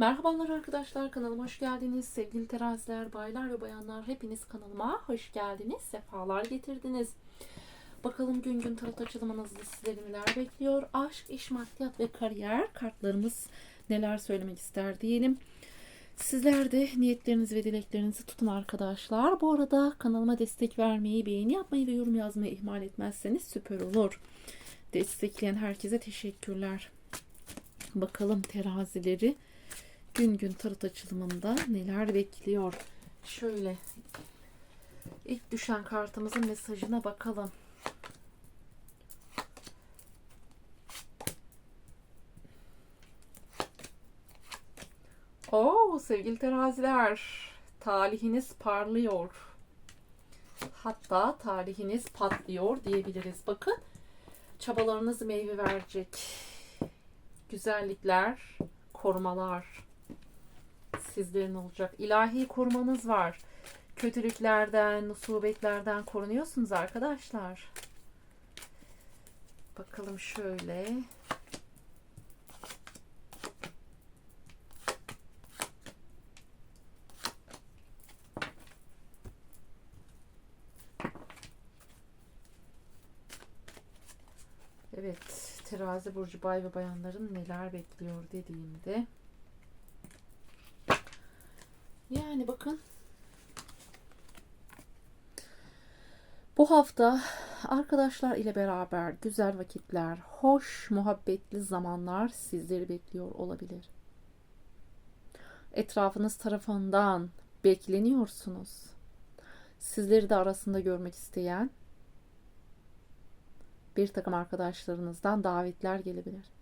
Merhabalar arkadaşlar kanalıma hoş geldiniz. Sevgili teraziler, baylar ve bayanlar hepiniz kanalıma hoş geldiniz. Sefalar getirdiniz. Bakalım gün gün tarot açılımınızda sizleri neler bekliyor. Aşk, iş, maddiyat ve kariyer kartlarımız neler söylemek ister diyelim. Sizler de niyetlerinizi ve dileklerinizi tutun arkadaşlar. Bu arada kanalıma destek vermeyi, beğeni yapmayı ve yorum yazmayı ihmal etmezseniz süper olur. Destekleyen herkese teşekkürler. Bakalım terazileri gün gün tarot açılımında neler bekliyor. Şöyle ilk düşen kartımızın mesajına bakalım. Oo sevgili teraziler talihiniz parlıyor. Hatta talihiniz patlıyor diyebiliriz. Bakın çabalarınız meyve verecek. Güzellikler, korumalar sizlerin olacak. İlahi korumanız var. Kötülüklerden, musibetlerden korunuyorsunuz arkadaşlar. Bakalım şöyle. Evet, terazi burcu bay ve bayanların neler bekliyor dediğimde yani bakın bu hafta arkadaşlar ile beraber güzel vakitler, hoş, muhabbetli zamanlar sizleri bekliyor olabilir. Etrafınız tarafından bekleniyorsunuz. Sizleri de arasında görmek isteyen bir takım arkadaşlarınızdan davetler gelebilir.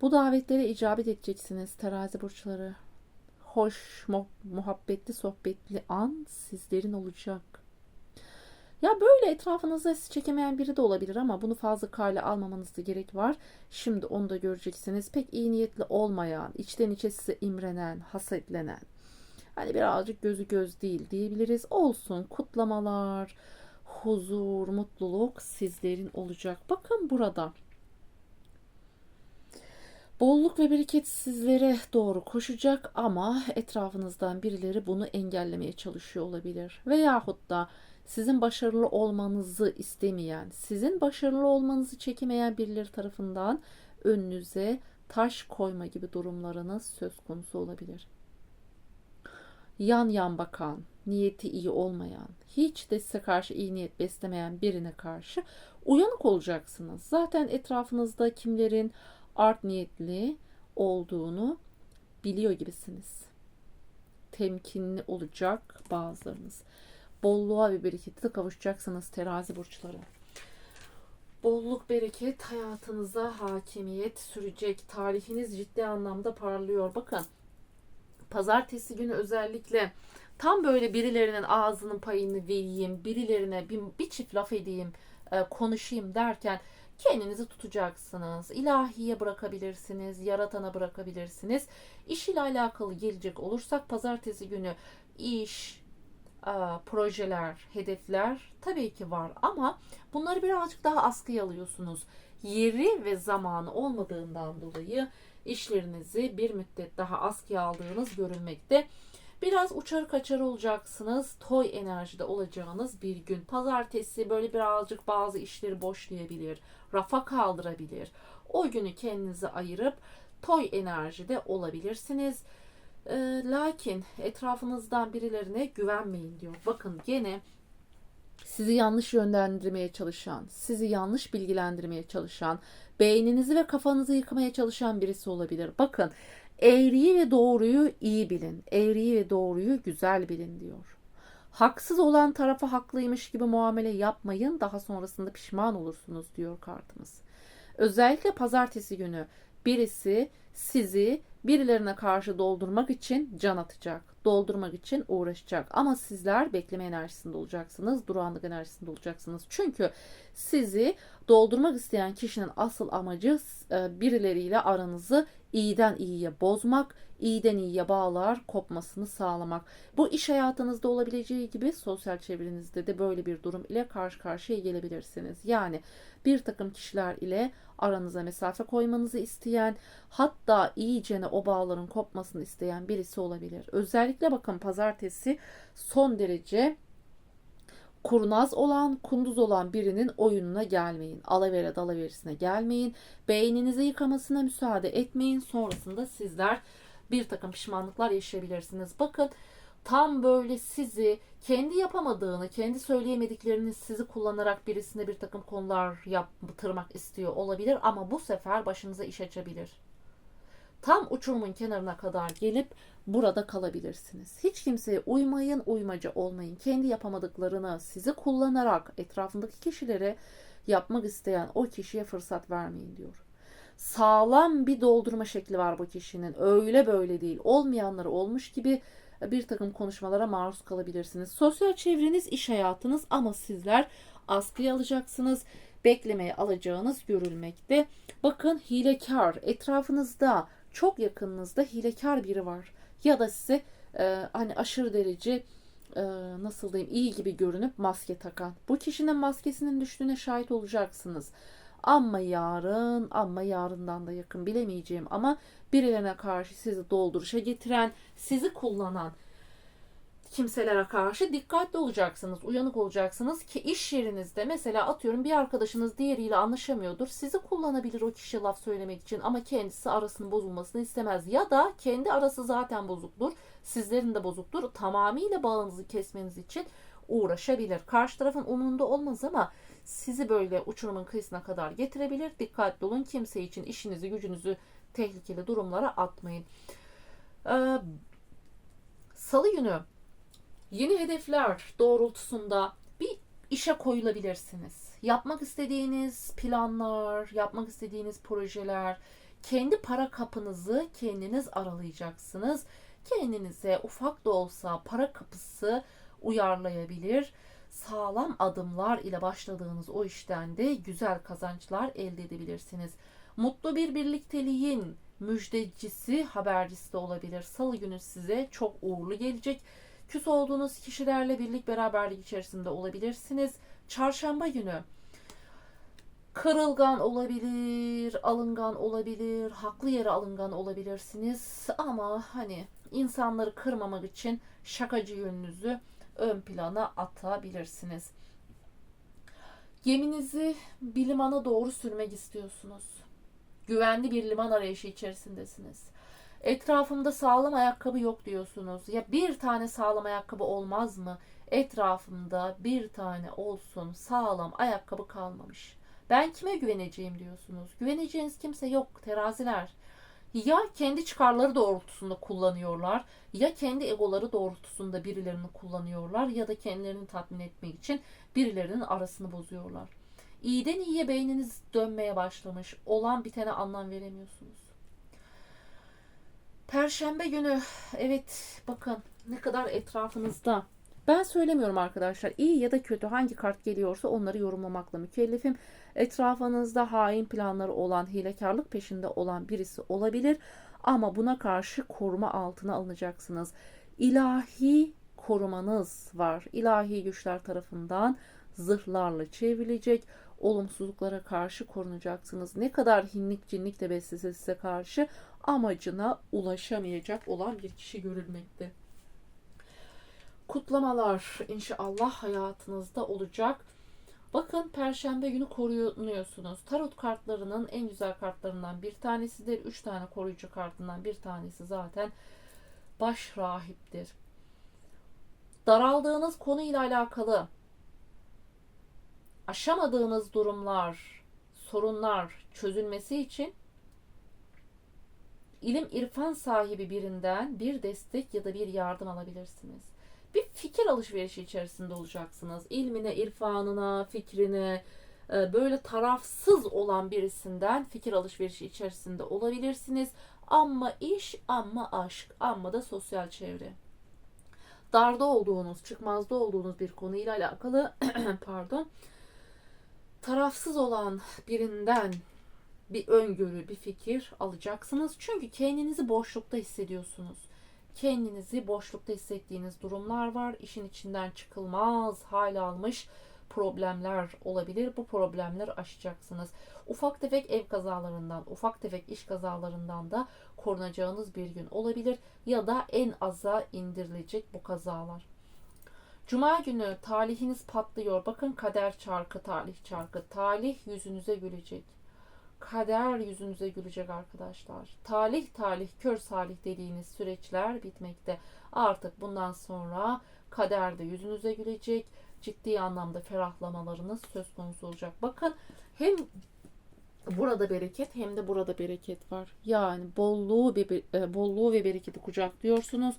Bu davetlere icabet edeceksiniz terazi burçları. Hoş, mu- muhabbetli, sohbetli an sizlerin olacak. Ya böyle etrafınıza sizi çekemeyen biri de olabilir ama bunu fazla kale almamanızda gerek var. Şimdi onu da göreceksiniz. Pek iyi niyetli olmayan, içten içe size imrenen, hasetlenen. Hani birazcık gözü göz değil diyebiliriz. Olsun kutlamalar, huzur, mutluluk sizlerin olacak. Bakın burada. Bolluk ve bereket sizlere doğru koşacak ama etrafınızdan birileri bunu engellemeye çalışıyor olabilir. Veyahut da sizin başarılı olmanızı istemeyen, sizin başarılı olmanızı çekemeyen birileri tarafından önünüze taş koyma gibi durumlarınız söz konusu olabilir. Yan yan bakan, niyeti iyi olmayan, hiç de size karşı iyi niyet beslemeyen birine karşı uyanık olacaksınız. Zaten etrafınızda kimlerin art niyetli olduğunu biliyor gibisiniz. Temkinli olacak bazılarınız. Bolluğa ve berekete kavuşacaksınız terazi burçları. Bolluk, bereket hayatınıza hakimiyet sürecek. Tarihiniz ciddi anlamda parlıyor. Bakın pazartesi günü özellikle tam böyle birilerinin ağzının payını vereyim, birilerine bir, bir çift laf edeyim, e, konuşayım derken kendinizi tutacaksınız. İlahiye bırakabilirsiniz, yaratana bırakabilirsiniz. İş ile alakalı gelecek olursak pazartesi günü iş, e, projeler, hedefler tabii ki var ama bunları birazcık daha askıya alıyorsunuz. Yeri ve zamanı olmadığından dolayı işlerinizi bir müddet daha askıya aldığınız görülmekte. Biraz uçarı kaçar olacaksınız. Toy enerjide olacağınız bir gün. Pazartesi böyle birazcık bazı işleri boşlayabilir. Rafa kaldırabilir. O günü kendinize ayırıp toy enerjide olabilirsiniz. Ee, lakin etrafınızdan birilerine güvenmeyin diyor. Bakın gene sizi yanlış yönlendirmeye çalışan, sizi yanlış bilgilendirmeye çalışan, beyninizi ve kafanızı yıkmaya çalışan birisi olabilir. Bakın eğriyi ve doğruyu iyi bilin. Eğriyi ve doğruyu güzel bilin diyor. Haksız olan tarafa haklıymış gibi muamele yapmayın. Daha sonrasında pişman olursunuz diyor kartımız. Özellikle pazartesi günü birisi sizi birilerine karşı doldurmak için can atacak. Doldurmak için uğraşacak. Ama sizler bekleme enerjisinde olacaksınız. Durağanlık enerjisinde olacaksınız. Çünkü sizi doldurmak isteyen kişinin asıl amacı e, birileriyle aranızı iyiden iyiye bozmak, iyiden iyiye bağlar kopmasını sağlamak. Bu iş hayatınızda olabileceği gibi sosyal çevrenizde de böyle bir durum ile karşı karşıya gelebilirsiniz. Yani bir takım kişiler ile aranıza mesafe koymanızı isteyen, hatta iyicene o bağların kopmasını isteyen birisi olabilir. Özellikle bakın pazartesi son derece kurnaz olan, kunduz olan birinin oyununa gelmeyin. Alavere dalaverisine gelmeyin. Beyninizi yıkamasına müsaade etmeyin. Sonrasında sizler bir takım pişmanlıklar yaşayabilirsiniz. Bakın tam böyle sizi kendi yapamadığını, kendi söyleyemediklerini sizi kullanarak birisine bir takım konular yaptırmak istiyor olabilir ama bu sefer başınıza iş açabilir. Tam uçurumun kenarına kadar gelip burada kalabilirsiniz. Hiç kimseye uymayın, uymacı olmayın. Kendi yapamadıklarını sizi kullanarak etrafındaki kişilere yapmak isteyen o kişiye fırsat vermeyin diyor. Sağlam bir doldurma şekli var bu kişinin. Öyle böyle değil. Olmayanları olmuş gibi bir takım konuşmalara maruz kalabilirsiniz. Sosyal çevreniz, iş hayatınız ama sizler askıya alacaksınız. Beklemeye alacağınız görülmekte. Bakın hilekar etrafınızda çok yakınınızda hilekar biri var. Ya da size e, hani aşırı derece e, nasıl diyeyim iyi gibi görünüp maske takan. Bu kişinin maskesinin düştüğüne şahit olacaksınız. Ama yarın, ama yarından da yakın bilemeyeceğim ama birilerine karşı sizi dolduruşa getiren, sizi kullanan kimselere karşı dikkatli olacaksınız, uyanık olacaksınız ki iş yerinizde mesela atıyorum bir arkadaşınız diğeriyle anlaşamıyordur. Sizi kullanabilir o kişi laf söylemek için ama kendisi arasının bozulmasını istemez. Ya da kendi arası zaten bozuktur, sizlerin de bozuktur. Tamamıyla bağınızı kesmeniz için uğraşabilir. Karşı tarafın umurunda olmaz ama sizi böyle uçurumun kıyısına kadar getirebilir. Dikkatli olun. Kimse için işinizi, gücünüzü tehlikeli durumlara atmayın. Ee, Salı günü yeni hedefler doğrultusunda bir işe koyulabilirsiniz. Yapmak istediğiniz planlar, yapmak istediğiniz projeler, kendi para kapınızı kendiniz aralayacaksınız. Kendinize ufak da olsa para kapısı uyarlayabilir. Sağlam adımlar ile başladığınız o işten de güzel kazançlar elde edebilirsiniz. Mutlu bir birlikteliğin müjdecisi, habercisi de olabilir. Salı günü size çok uğurlu gelecek. Küs olduğunuz kişilerle birlik beraberlik içerisinde olabilirsiniz. Çarşamba günü kırılgan olabilir, alıngan olabilir, haklı yere alıngan olabilirsiniz ama hani insanları kırmamak için şakacı yönünüzü ön plana atabilirsiniz. Geminizi bir limana doğru sürmek istiyorsunuz. Güvenli bir liman arayışı içerisindesiniz. Etrafımda sağlam ayakkabı yok diyorsunuz. Ya bir tane sağlam ayakkabı olmaz mı? Etrafımda bir tane olsun sağlam ayakkabı kalmamış. Ben kime güveneceğim diyorsunuz. Güveneceğiniz kimse yok teraziler. Ya kendi çıkarları doğrultusunda kullanıyorlar ya kendi egoları doğrultusunda birilerini kullanıyorlar ya da kendilerini tatmin etmek için birilerinin arasını bozuyorlar. İyiden iyiye beyniniz dönmeye başlamış. Olan bitene anlam veremiyorsunuz. Perşembe günü evet bakın ne kadar etrafınızda ben söylemiyorum arkadaşlar. İyi ya da kötü hangi kart geliyorsa onları yorumlamakla mükellefim. Etrafınızda hain planları olan, hilekarlık peşinde olan birisi olabilir. Ama buna karşı koruma altına alınacaksınız. İlahi korumanız var. İlahi güçler tarafından zırhlarla çevrilecek. Olumsuzluklara karşı korunacaksınız. Ne kadar hinlik cinlik de beslese size karşı amacına ulaşamayacak olan bir kişi görülmekte kutlamalar inşallah hayatınızda olacak. Bakın perşembe günü korunuyorsunuz. Tarot kartlarının en güzel kartlarından bir tanesidir. Üç tane koruyucu kartından bir tanesi zaten baş rahiptir. Daraldığınız konuyla alakalı aşamadığınız durumlar, sorunlar çözülmesi için ilim irfan sahibi birinden bir destek ya da bir yardım alabilirsiniz bir fikir alışverişi içerisinde olacaksınız. İlmine, irfanına, fikrine e, böyle tarafsız olan birisinden fikir alışverişi içerisinde olabilirsiniz. Ama iş, ama aşk, ama da sosyal çevre. Darda olduğunuz, çıkmazda olduğunuz bir konuyla alakalı pardon tarafsız olan birinden bir öngörü, bir fikir alacaksınız. Çünkü kendinizi boşlukta hissediyorsunuz kendinizi boşlukta hissettiğiniz durumlar var. İşin içinden çıkılmaz hal almış problemler olabilir. Bu problemleri aşacaksınız. Ufak tefek ev kazalarından, ufak tefek iş kazalarından da korunacağınız bir gün olabilir ya da en aza indirilecek bu kazalar. Cuma günü talihiniz patlıyor. Bakın kader çarkı, talih çarkı. Talih yüzünüze gülecek. Kader yüzünüze gülecek arkadaşlar. Talih talih kör salih dediğiniz süreçler bitmekte. Artık bundan sonra kader de yüzünüze gülecek. Ciddi anlamda ferahlamalarınız söz konusu olacak. Bakın hem burada bereket hem de burada bereket var. Yani bolluğu ve e, bolluğu ve bereketi kucaklıyorsunuz.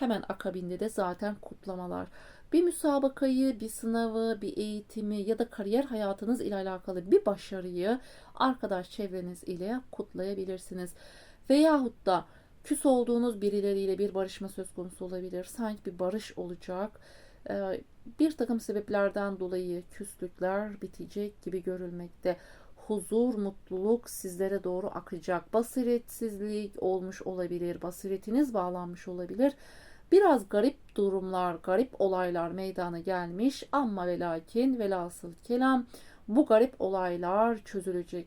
Hemen akabinde de zaten kutlamalar. Bir müsabakayı, bir sınavı, bir eğitimi ya da kariyer hayatınız ile alakalı bir başarıyı arkadaş çevreniz ile kutlayabilirsiniz. Veyahut da küs olduğunuz birileriyle bir barışma söz konusu olabilir. Sanki bir barış olacak. Ee, Bir takım sebeplerden dolayı küslükler bitecek gibi görülmekte. Huzur, mutluluk sizlere doğru akacak. Basiretsizlik olmuş olabilir. Basiretiniz bağlanmış olabilir. Biraz garip durumlar, garip olaylar meydana gelmiş ama ve lakin velhasıl kelam bu garip olaylar çözülecek.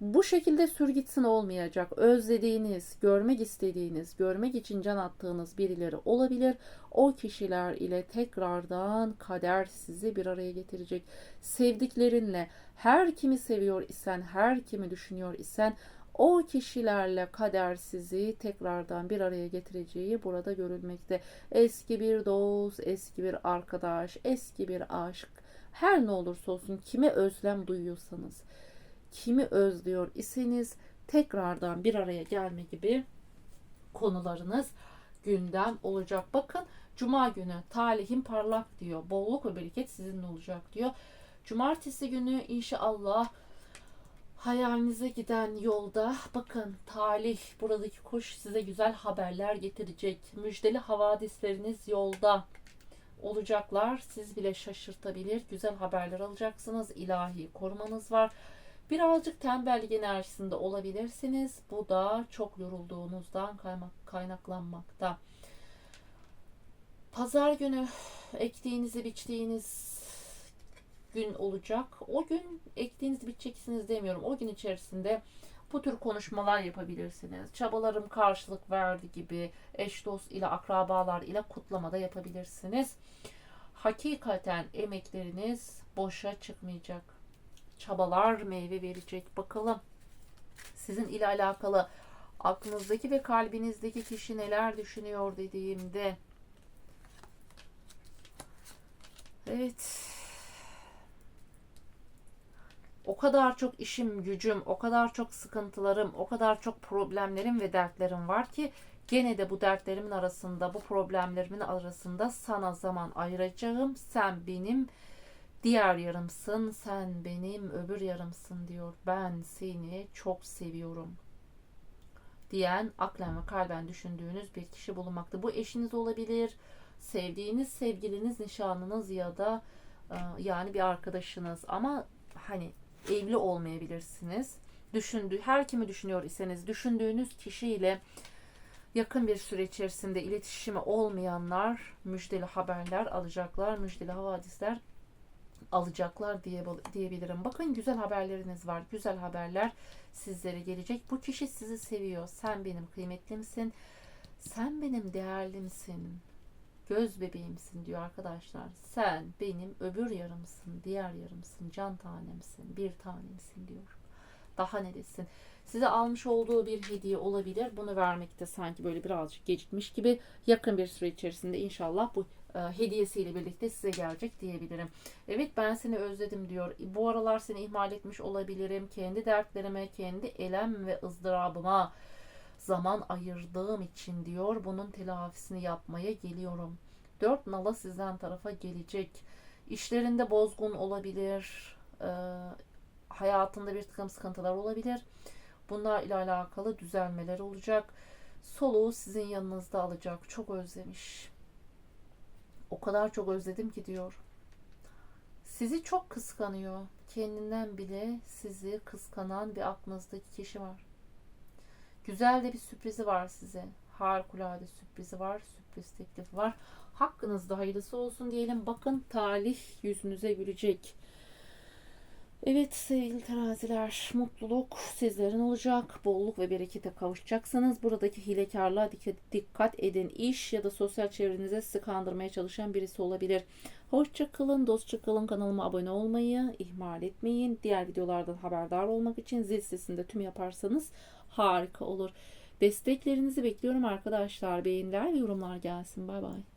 Bu şekilde sürgitsin olmayacak. Özlediğiniz, görmek istediğiniz, görmek için can attığınız birileri olabilir. O kişiler ile tekrardan kader sizi bir araya getirecek. Sevdiklerinle her kimi seviyor isen, her kimi düşünüyor isen o kişilerle kader sizi tekrardan bir araya getireceği burada görülmekte. Eski bir dost, eski bir arkadaş, eski bir aşk, her ne olursa olsun kime özlem duyuyorsanız, kimi özlüyor iseniz tekrardan bir araya gelme gibi konularınız gündem olacak. Bakın Cuma günü talihim parlak diyor. Bolluk ve bereket sizinle olacak diyor. Cumartesi günü inşallah hayalinize giden yolda bakın talih buradaki kuş size güzel haberler getirecek. Müjdeli havadisleriniz yolda olacaklar. Siz bile şaşırtabilir. Güzel haberler alacaksınız. İlahi korumanız var. Birazcık tembellik enerjisinde olabilirsiniz. Bu da çok yorulduğunuzdan kaynaklanmakta. Pazar günü ektiğinizi biçtiğiniz gün olacak. O gün ektiğiniz biçeceksiniz demiyorum. O gün içerisinde bu tür konuşmalar yapabilirsiniz. Çabalarım karşılık verdi gibi eş dost ile akrabalar ile kutlamada yapabilirsiniz. Hakikaten emekleriniz boşa çıkmayacak. Çabalar meyve verecek. Bakalım sizin ile alakalı aklınızdaki ve kalbinizdeki kişi neler düşünüyor dediğimde Evet. O kadar çok işim, gücüm, o kadar çok sıkıntılarım, o kadar çok problemlerim ve dertlerim var ki gene de bu dertlerimin arasında, bu problemlerimin arasında sana zaman ayıracağım. Sen benim diğer yarımsın, sen benim öbür yarımsın diyor. Ben seni çok seviyorum diyen aklen ve kalben düşündüğünüz bir kişi bulunmakta. Bu eşiniz olabilir, sevdiğiniz sevgiliniz, nişanlınız ya da e, yani bir arkadaşınız ama hani evli olmayabilirsiniz. Düşündüğü, her kimi düşünüyor iseniz düşündüğünüz kişiyle yakın bir süre içerisinde iletişimi olmayanlar müjdeli haberler alacaklar, müjdeli havadisler alacaklar diye diyebilirim. Bakın güzel haberleriniz var. Güzel haberler sizlere gelecek. Bu kişi sizi seviyor. Sen benim kıymetlimsin. Sen benim değerlimsin göz bebeğimsin diyor arkadaşlar. Sen benim öbür yarımsın, diğer yarımsın, can tanemsin, bir tanemsin diyor. Daha ne desin? Size almış olduğu bir hediye olabilir. Bunu vermekte sanki böyle birazcık gecikmiş gibi yakın bir süre içerisinde inşallah bu e, hediyesiyle birlikte size gelecek diyebilirim. Evet ben seni özledim diyor. Bu aralar seni ihmal etmiş olabilirim. Kendi dertlerime, kendi elem ve ızdırabıma zaman ayırdığım için diyor bunun telafisini yapmaya geliyorum. Dört nala sizden tarafa gelecek. İşlerinde bozgun olabilir. E, hayatında bir takım sıkıntılar olabilir. Bunlar ile alakalı düzelmeler olacak. Soluğu sizin yanınızda alacak. Çok özlemiş. O kadar çok özledim ki diyor. Sizi çok kıskanıyor. Kendinden bile sizi kıskanan bir aklınızdaki kişi var. Güzel de bir sürprizi var size. harikulade sürprizi var. Sürpriz teklifi var. Hakkınızda hayırlısı olsun diyelim. Bakın talih yüzünüze gülecek. Evet sevgili teraziler, mutluluk sizlerin olacak. Bolluk ve berekete kavuşacaksınız. Buradaki hilekarlığa dikkat, edin. İş ya da sosyal çevrenize sizi kandırmaya çalışan birisi olabilir. Hoşça kalın, dostça kalın. Kanalıma abone olmayı ihmal etmeyin. Diğer videolardan haberdar olmak için zil sesinde tüm yaparsanız harika olur. Desteklerinizi bekliyorum arkadaşlar. Beğeniler ve yorumlar gelsin. Bay bay.